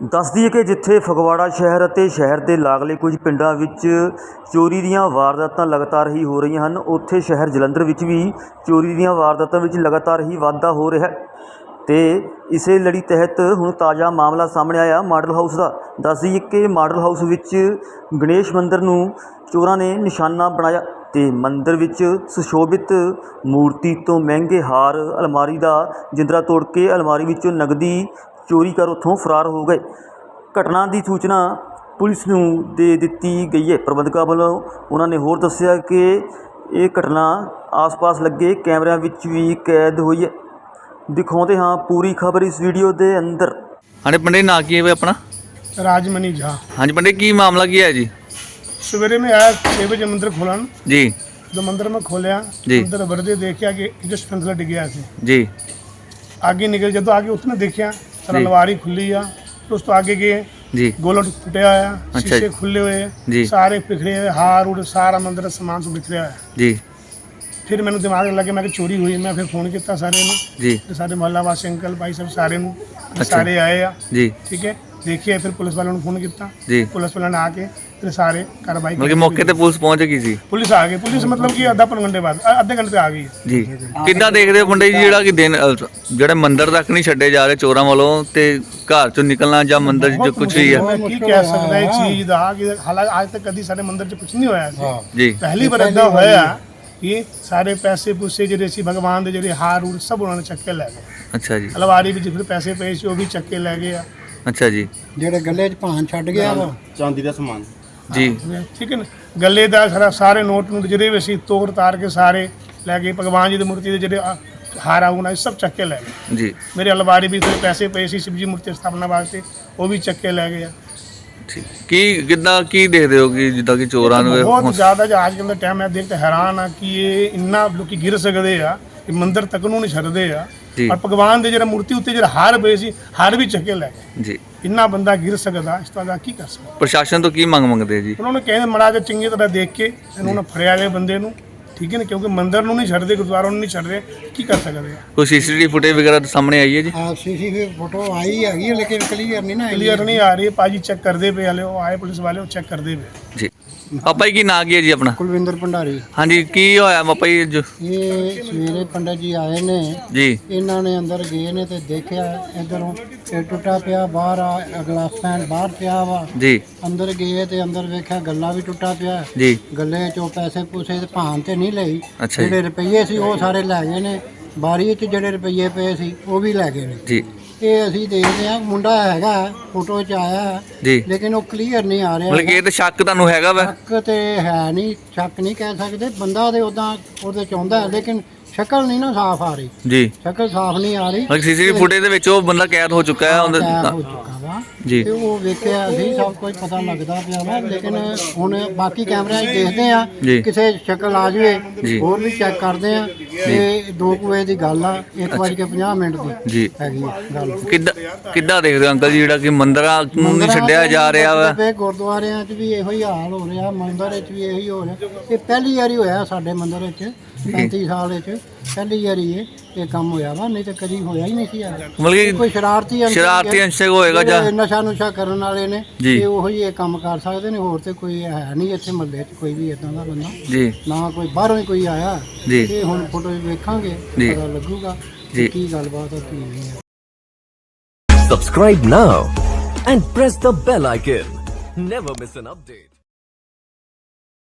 ਦੱਸ ਦਈਏ ਕਿ ਜਿੱਥੇ ਫਗਵਾੜਾ ਸ਼ਹਿਰ ਅਤੇ ਸ਼ਹਿਰ ਦੇ ਲਾਗਲੇ ਕੁਝ ਪਿੰਡਾਂ ਵਿੱਚ ਚੋਰੀ ਦੀਆਂ ਵਾਰਦਾਤਾਂ ਲਗਾਤਾਰ ਹੀ ਹੋ ਰਹੀਆਂ ਹਨ, ਉੱਥੇ ਸ਼ਹਿਰ ਜਲੰਧਰ ਵਿੱਚ ਵੀ ਚੋਰੀ ਦੀਆਂ ਵਾਰਦਾਤਾਂ ਵਿੱਚ ਲਗਾਤਾਰ ਹੀ ਵਾਧਾ ਹੋ ਰਿਹਾ ਹੈ। ਤੇ ਇਸੇ ਲੜੀ ਤਹਿਤ ਹੁਣ ਤਾਜ਼ਾ ਮਾਮਲਾ ਸਾਹਮਣੇ ਆਇਆ ਮਾਡਲ ਹਾਊਸ ਦਾ। ਦੱਸ ਦਈਏ ਕਿ ਮਾਡਲ ਹਾਊਸ ਵਿੱਚ ਗਣੇਸ਼ ਮੰਦਿਰ ਨੂੰ ਚੋਰਾਂ ਨੇ ਨਿਸ਼ਾਨਾ ਬਣਾਇਆ ਤੇ ਮੰਦਿਰ ਵਿੱਚ ਸੁਸ਼ੋਭਿਤ ਮੂਰਤੀ ਤੋਂ ਮਹਿੰਗੇ ਹਾਰ ਅਲਮਾਰੀ ਦਾ ਜਿੰਦਰਾ ਤੋੜ ਕੇ ਅਲਮਾਰੀ ਵਿੱਚੋਂ ਨਗਦੀ ਚੋਰੀ ਕਰ ਉੱਥੋਂ ਫਰਾਰ ਹੋ ਗਏ ਘਟਨਾ ਦੀ ਸੂਚਨਾ ਪੁਲਿਸ ਨੂੰ ਦੇ ਦਿੱਤੀ ਗਈ ਹੈ ਪ੍ਰਬੰਧਕਾਂ ਵੱਲੋਂ ਉਹਨਾਂ ਨੇ ਹੋਰ ਦੱਸਿਆ ਕਿ ਇਹ ਘਟਨਾ ਆਸ-ਪਾਸ ਲੱਗੇ ਕੈਮਰਿਆਂ ਵਿੱਚ ਵੀ ਕੈਦ ਹੋਈ ਹੈ ਦਿਖਾਉਂਦੇ ਹਾਂ ਪੂਰੀ ਖਬਰ ਇਸ ਵੀਡੀਓ ਦੇ ਅੰਦਰ ਹਾਂਜੀ ਪੰਡਿਤ ਨਾਂ ਕੀ ਹੈ ਬਈ ਆਪਣਾ राजमणि झा ਹਾਂਜੀ ਪੰਡਿਤ ਕੀ ਮਾਮਲਾ ਕੀ ਹੈ ਜੀ सवेरे में आया छः बजे मंदिर खोला न, ਜੀ तो मंदिर में खोलिया जी। अंदर बरदे देखिया कि जस्ट फंसला डिग गया से ਜੀ आगे निकल जब आगे उसने देखिया सर जी। अलवारी खुली आ तो उस तो आगे गए ਜੀ गोलट टूटे आया अच्छा शीशे जी। खुले हुए जी। सारे बिखरे हुए हार उड़ सारा मंदिर का सामान सब बिखरे आया ਜੀ फिर मैंने दिमाग लगे मैं कि चोरी हुई मैं फिर फोन किया सारे ने ਜੀ ते सारे मोहल्ला वासी अंकल भाई सब सारे नु अच्छा। सारे आए आ ਜੀ ठीक है ਦੇਖਿਆ ਫਿਰ ਪੁਲਿਸ ਵਾਲਿਆਂ ਨੂੰ ਫੋਨ ਕੀਤਾ। ਪੁਲਿਸ ਵਾਲਿਆਂ ਆ ਕੇ ਫਿਰ ਸਾਰੇ ਕਾਰਵਾਈ ਮਤਲਬ ਮੌਕੇ ਤੇ ਪੁਲਿਸ ਪਹੁੰਚ ਗਈ ਸੀ? ਪੁਲਿਸ ਆ ਗਈ। ਪੁਲਿਸ ਮਤਲਬ ਕਿ ਅੱਧਾ ਪੌਣ ਘੰਟੇ ਬਾਅਦ ਅੱਧੇ ਘੰਟੇ ਆ ਗਈ ਜੀ। ਕਿੱਦਾਂ ਦੇਖਦੇ ਹੋ ਪੰਡਿਤ ਜੀ ਜਿਹੜਾ ਕਿ ਦਿਨ ਜਿਹੜੇ ਮੰਦਿਰ ਤੱਕ ਨਹੀਂ ਛੱਡੇ ਜਾ ਰਹੇ ਚੋਰਾਂ ਵੱਲੋਂ ਤੇ ਘਰ ਚੋਂ ਨਿਕਲਣਾ ਜਾਂ ਮੰਦਿਰ 'ਚ ਜੋ ਕੁਝ ਵੀ ਹੈ? ਮੈਂ ਕੀ ਕਹਿ ਸਕਦਾ ਇਹ ਚੀਜ਼ ਦਾ ਕਿ ਹਾਲਾਂਕਿ ਅੱਜ ਤੱਕ ਕਦੀ ਸਾਡੇ ਮੰਦਿਰ 'ਚ ਕੁਝ ਨਹੀਂ ਹੋਇਆ ਜੀ। ਪਹਿਲੀ ਵਾਰ ਏਦਾਂ ਹੋਇਆ ਕਿ ਸਾਰੇ ਪੈਸੇ ਪੂਸੇ ਜਿਹੜੇ ਸੀ ਭਗਵਾਨ ਦੇ ਜਿਹੜੇ ਹਾਰ ਹੂਰ ਸਭ ਉਹਨਾਂ ਨੇ ਚੱਕ ਲੈ ਗਏ। ਅੱਛਾ ਜੀ। ਅਲਵਾਰੀ ਵਿੱਚ ਫਿਰ ਪੈਸੇ ਪਏ ਉਹ ਵੀ ਚੱਕ ਲੈ ਗਏ ਆ। ਅੱਛਾ ਜੀ। ਜਿਹੜੇ ਗੱਲੇ 'ਚ ਭਾਂ ਛੱਡ ਗਿਆ ਵਾ। ਜੀ। ਠੀਕ ਹੈ ਨਾ? ਗੱਲੇ ਦਾ ਸਾਰਾ ਸਾਰੇ ਨੋਟ ਨੂੰ ਜਿਹੜੇ ਵੀ ਸੀ ਤੋੜ ਤਾਰ ਕੇ ਸਾਰੇ ਲੈ ਗਏ। ਭਗਵਾਨ ਜੀ ਦੀ ਮੂਰਤੀ ਦੇ ਜਿਹੜੇ ਆ, ਹਾਰ ਆਉਣਾ ਇਹ ਸਭ ਚੱਕ ਕੇ ਲੈ ਗਏ। ਜੀ। ਮੇਰੇ ਅਲਵਾਰੀ ਵਿੱਚ ਜਿਹੜੇ ਪੈਸੇ ਪਏ ਸੀ ਸ਼ਿਵ ਜੀ ਮੂਰਤੀ ਸਥਾਪਨਾ ਵਾਸਤੇ। ਉਹ ਵੀ ਚੱਕ ਕੇ ਲੈ ਗਏ ਆ। ਠੀਕ। ਕੀ ਕਿੱਦਾਂ ਕੀ ਦੇਖਦੇ ਹੋ ਕਿ ਜਿੱਦਾਂ ਕਿ ਚੋਰਾਂ ਨੂੰ ਇਹ ਬਹੁਤ ਹੌਸ- ਜ਼ਿਆਦਾ ਜੋ ਅੱਜ ਕੱਲ੍ਹ ਦਾ ਟਾਈਮ ਹੈ ਦੇਖ ਕੇ ਹੈਰਾਨ ਆ ਕਿ ਇਹ ਇੰਨਾ ਲੋਕੀ ਗਿਰ ਸਕਦੇ ਆ ਕਿ ਮੰਦਿਰ ਤੱਕ ਨੂੰ ਨਹੀਂ ਛੱਡਦੇ ਆ। ਔਰ ਭਗਵਾਨ ਦੇ ਜਿਹੜਾ ਮੂਰਤੀ ਉੱਤੇ ਜਿਹੜਾ ਹਾਰ ਪਏ ਸੀ ਹਾਰ ਵੀ ਚੱਕੇ ਲੈ ਗਏ। ਜੀ। ਇੰਨਾ ਬੰਦਾ ਗਿਰ ਸਕਦਾ ਇਸ ਤਰ੍ਹਾਂ ਦਾ ਕੀ ਕਰ ਸਕਦਾ? ਪ੍ਰਸ਼ਾਸਨ ਤੋਂ ਕੀ ਮੰਗ ਮੰਗਦੇ ਜੀ? ਉਹਨਾਂ ਨੇ ਕਹਿੰਦੇ ਮੜਾ ਜਾ ਚੰਗੀ ਤਰ੍ਹਾਂ ਦੇਖ ਕੇ ਇਹਨੂੰ ਨਾ ਫੜਿਆ ਗਏ ਬੰਦੇ ਨੂੰ ਠੀਕ ਹੈ ਨਾ? ਕਿਉਂਕਿ ਮੰਦਿਰ ਨੂੰ ਨਹੀਂ ਛੱਡਦੇ ਗੁਰਦੁਆਰਾ ਨੂੰ ਨਹੀਂ ਛੱਡਦੇ ਕੀ ਕਰ ਸਕਦੇ ਆ? ਕੋਈ ਸੀਸੀਟੀਵੀ ਫੁਟੇਜ ਵਗੈਰਾ ਤਾਂ ਸਾਹਮਣੇ ਆਈ ਹੈ ਜੀ? ਆ ਸੀਸੀਟੀਵੀ ਫੋਟੋ ਆਈ ਹੈਗੀ ਹੈ, ਲੇਕਿਨ ਕਲੀਅਰ ਨਹੀਂ ਨਾ ਆਈ ਕਲੀਅਰ ਨਹੀਂ ਆ ਰਹੀ ਪਾਜੀ ਚੈੱਕ ਕਰਦੇ ਪਏ ਹਲੇ ਉਹ ਆਏ ਪੁਲਿਸ ਵਾਲੇ ਉਹ ਚੈੱਕ ਕਰਦੇ ਪਏ। ਜੀ। ਪਾਪਾ ਜੀ ਕੀ ਨਾਂ ਕੀ ਹੈ ਜੀ ਆਪਣਾ? ਕੁਲਵਿੰਦਰ ਭੰਡਾਰੀ। ਹਾਂਜੀ ਕੀ ਹੋਇਆ ਪਾਪਾ ਜੀ ਜੋ ਇਹ ਸਵੇਰੇ ਪੰਡਤ ਜੀ ਆਏ ਨੇ। ਜੀ। ਇਹਨਾਂ ਨੇ ਅੰਦਰ ਗਏ ਨੇ ਤੇ ਦੇਖਿਆ ਇਧਰੋਂ ਇਹ ਟੁੱਟਾ ਪਿਆ ਬਾਹਰ ਆ ਅਗਲਾ ਫੈਨ ਬਾਹਰ ਪਿਆ ਵਾ। ਜੀ। ਅੰਦਰ ਗਏ ਤੇ ਅੰਦਰ ਵੇਖਿਆ ਗੱਲਾ ਵੀ ਟੁੱਟਾ ਪਿਆ। ਜੀ। ਗੱਲੇ ਚੋਂ ਪੈਸੇ ਪੂਸੇ ਤੇ ਭਾਂ ਤੇ ਨਹੀਂ ਲਈ। ਅੱਛਾ ਜੀ। ਜਿਹੜੇ ਰੁਪਈਏ ਸੀ ਉਹ ਸਾਰੇ ਲੈ ਗਏ ਨੇ। ਬਾਰੀ 'ਚ ਜਿਹੜੇ ਰੁਪਈਏ ਪਏ ਸੀ ਉਹ ਵੀ ਲੈ ਗਏ ਨੇ। ਜੀ। ਇਹ ਅਸੀਂ ਦੇਖਦੇ ਆ ਮੁੰਡਾ ਹੈਗਾ ਫੋਟੋ 'ਚ ਆਇਆ ਹੈ, ਜੀ। ਲੇਕਿਨ ਉਹ ਕਲੀਅਰ ਨਹੀਂ ਆ ਰਿਹਾ। ਮਤਲਬ ਕਿ ਇਹ ਤਾਂ ਸ਼ੱਕ ਤੁਹਾਨੂੰ ਹੈਗਾ ਵਾ? ਸ਼ੱਕ ਤੇ ਹੈ ਨਹੀਂ ਸ਼ੱਕ ਨਹੀਂ ਕਹਿ ਸਕਦੇ। ਬੰਦਾ ਤੇ ਉਦਾਂ ਉਹਦੇ ਚ ਆਉਂਦਾ ਹੈ, ਲੇਕਿਨ ਸ਼ਕਲ ਨਹੀਂ ਨਾ ਸਾਫ਼ ਆ ਰਹੀ। ਜੀ। ਸ਼ਕਲ ਸਾਫ਼ ਨਹੀਂ ਆ ਰਹੀ। ਮਤਲਬ ਸੀਸੀਟੀਵੀ ਫੁਟੇਜ ਦੇ ਵਿੱਚ ਉਹ ਬੰਦਾ ਕੈਦ ਹੋ ਚੁੱਕਾ ਹੈ ਉਹਦੇ ਤੈਅ ਹੋ ਚੁੱਕਾ। ਵਾ। ਜੀ। ਤੇ ਉਹ ਵੇਖਿਆ ਅਸੀਂ ਸਭ ਕੁਝ ਪਤਾ ਲੱਗਦਾ ਪਿਆ ਵਾ ਲੇਕਿਨ ਹੁਣ ਬਾਕੀ ਕੈਮਰਿਆਂ 'ਚ ਦੇਖਦੇ ਆ ਜੀ। ਕਿਸੇ ਸ਼ਕਲ ਆ ਜੀ। ਜਾਵੇ ਹੋਰ ਵੀ ਚੈੱਕ ਕਰਦੇ ਆ ਤੇ 2 ਵਜੇ ਦੀ ਗੱਲ ਆ 1 ਵਜੇ ਕੇ 50 ਮਿੰਟ ਦੀ ਜੀ। ਹੈਗੀ ਆ ਗੱਲ। ਕਿੱਦਾਂ ਕਿੱਦਾਂ ਦੇਖਦੇ ਹੋ ਅੰਕਲ ਜੀ ਜਿਹੜਾ ਕਿ ਮੰਦਰਾਂ ਨੂੰ ਨਹੀਂ ਛੱਡਿਆ ਜਾ ਰਿਹਾ ਵਾ? ਤੇ ਗੁਰਦੁਆਰਿਆਂ 'ਚ ਵੀ ਇਹੋ ਹੀ ਹਾਲ ਹੋ ਰਿਹਾ ਮੰਦਿਰ ਵਿੱਚ ਵੀ ਇਹੀ ਹੋ ਰਿਹਾ। ਇਹ ਪਹਿਲੀ ਵਾਰੀ ਹੋਇਆ ਸਾਡੇ ਮੰਦਿਰ ਵਿੱਚ 35 ਸਾਲ ਵਿੱਚ ਪਹਿਲੀ ਵਾਰੀ ਇਹ। ਇਹ ਕੰਮ ਹੋਇਆ ਵਾ ਨਹੀਂ ਤਾਂ ਕਦੀ ਹੋਇਆ ਹੀ ਨਹੀਂ ਸੀ ਯਾਰ ਮਤਲਬ ਕਿ ਕੋਈ ਸ਼ਰਾਰਤੀ ਅੰਸਰ ਸ਼ਰਾਰਤੀ ਅੰਸ਼ਕ ਹੋਏਗਾ ਜਾਂ ਨਸ਼ਾ ਨੁਸ਼ਾ ਕਰਨ ਵਾਲੇ ਨੇ ਜੀ। ਇਹ ਉਹੀ ਇਹ ਕੰਮ ਕਰ ਸਕਦੇ ਨੇ ਹੋਰ ਤੇ ਕੋਈ ਹੈ ਨਹੀਂ ਇੱਥੇ ਮਹੱਲੇ 'ਚ ਕੋਈ ਵੀ ਇਦਾਂ ਦਾ ਬੰਦਾ ਜੀ ਨਾ ਕੋਈ ਬਾਹਰੋਂ ਹੀ ਕੋਈ ਆਇਆ ਜੀ ਇਹ ਹੁਣ ਫੋਟੋ ਵੇਖਾਂਗੇ ਜੀ। ਪਤਾ ਲੱਗੂਗਾ ਜੀ। ਕਿ ਕੀ ਗੱਲਬਾਤ ਹੈ ਕੀ ਨਹੀਂ ਹੈ Subscribe now and press the bell icon. Never miss an update.